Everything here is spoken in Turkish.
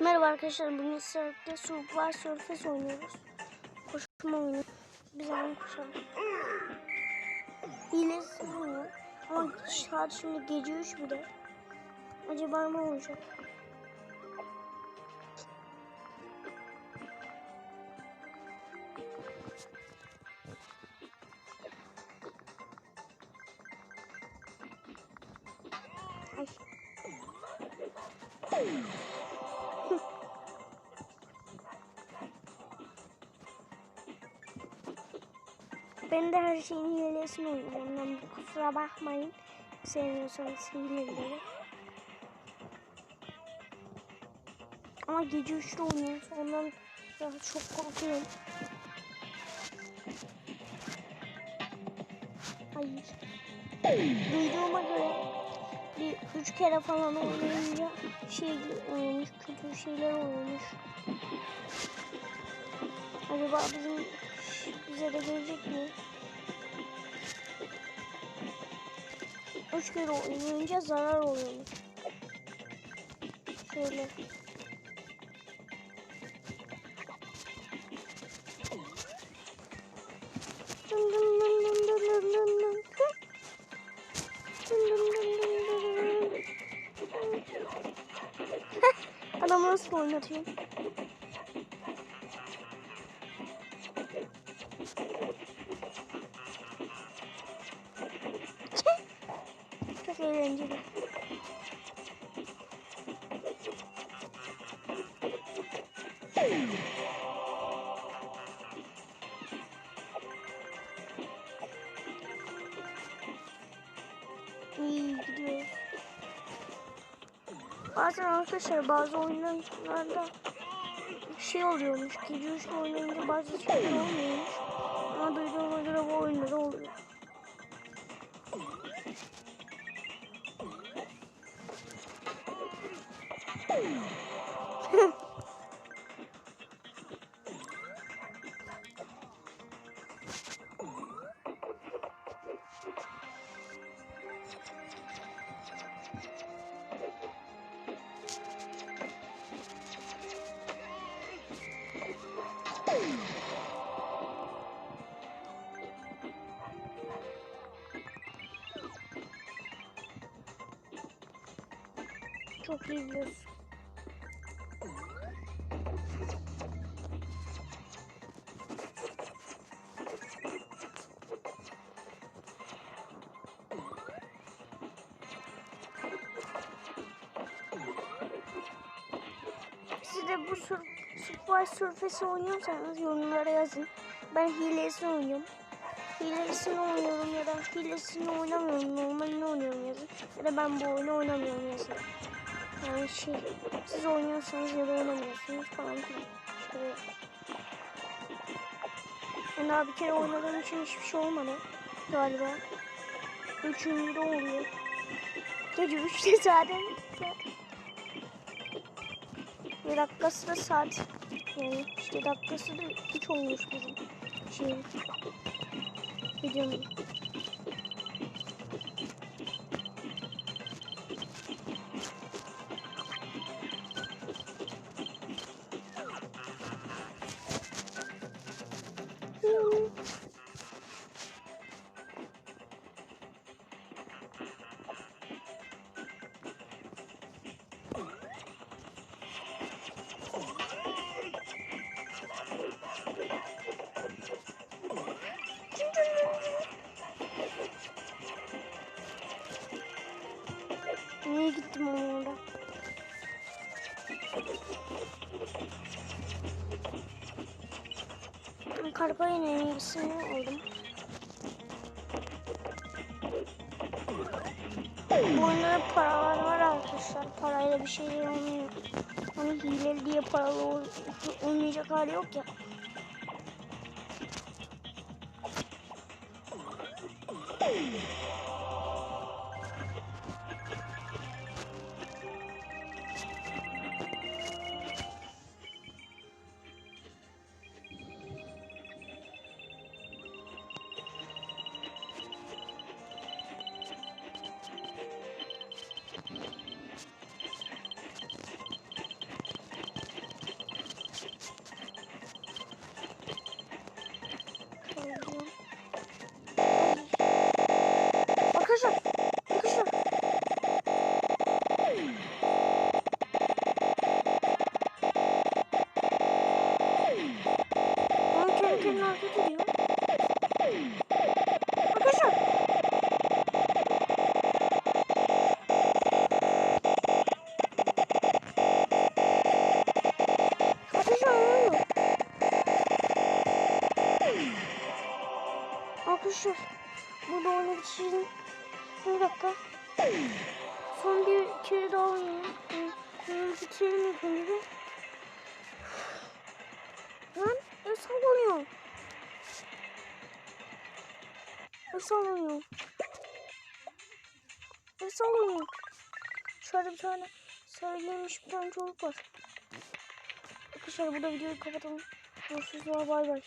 Merhaba arkadaşlar. Bugün sırada Super Surface oynuyoruz. Koşma oyunu. Biz aynı koşalım. Hilesiz oyun. Ama saat şimdi gece 3 bile. Acaba ne olacak? Ay. Ben de her şeyin hilesini oynuyorum. Kusura bakmayın. Sevmiyorsanız hileleri. Ama gece 3'te oynuyoruz. Ondan çok korkuyorum. Hayır. Duyduğuma göre bir üç kere falan oynayınca şey olmuş, kötü şeyler olmuş. Acaba bizim bize de gelecek mi? Üç kere oynayınca zarar oluyormuş. Şöyle. Dın dın dın Çok. Bazen arkadaşlar bazı oyunlarda şey oluyormuş. Gece üçte oynayınca bazı şeyler olmuyormuş. Ama duyduğuma göre bu oyunda da Çok iyi de bu sur Super Surface oynuyorsanız yorumlara yazın. Ben hilesini oynuyorum. Hilesini oynuyorum ya da hilesini oynamıyorum. Normalini oynuyorum yazın. Ya da ben bu oyunu oynamıyorum yazın. Şey, siz oynuyorsanız ya da oynamıyorsunuz falan filan. Şöyle. Ben daha bir kere oynadığım için hiçbir şey olmadı galiba. Üçüncü oluyor. Gece üçte zaten. Bir dakikası da saat. Yani işte dakikası da üç olmuş bizim şeyin. Videonun. Niye gittim ama orada? Karpayın en iyisini aldım. Bunlara paralar var arkadaşlar. Parayla bir şey olmuyor. Hani hileli diye paralı olmayacak hali yok ya. Bakın kendi hareket ediyor. Arkadaşlar burada oyunu bitirelim. Bir dakika. Son bir kere daha oynayalım. Hı, hı, Bitirelim bir. Lan el sallanıyor. El sallanıyor. El sallanıyor. Şöyle bir tane sarı giymiş bir tane çocuk var. Arkadaşlar burada videoyu kapatalım. Görüşürüz. Bay bay.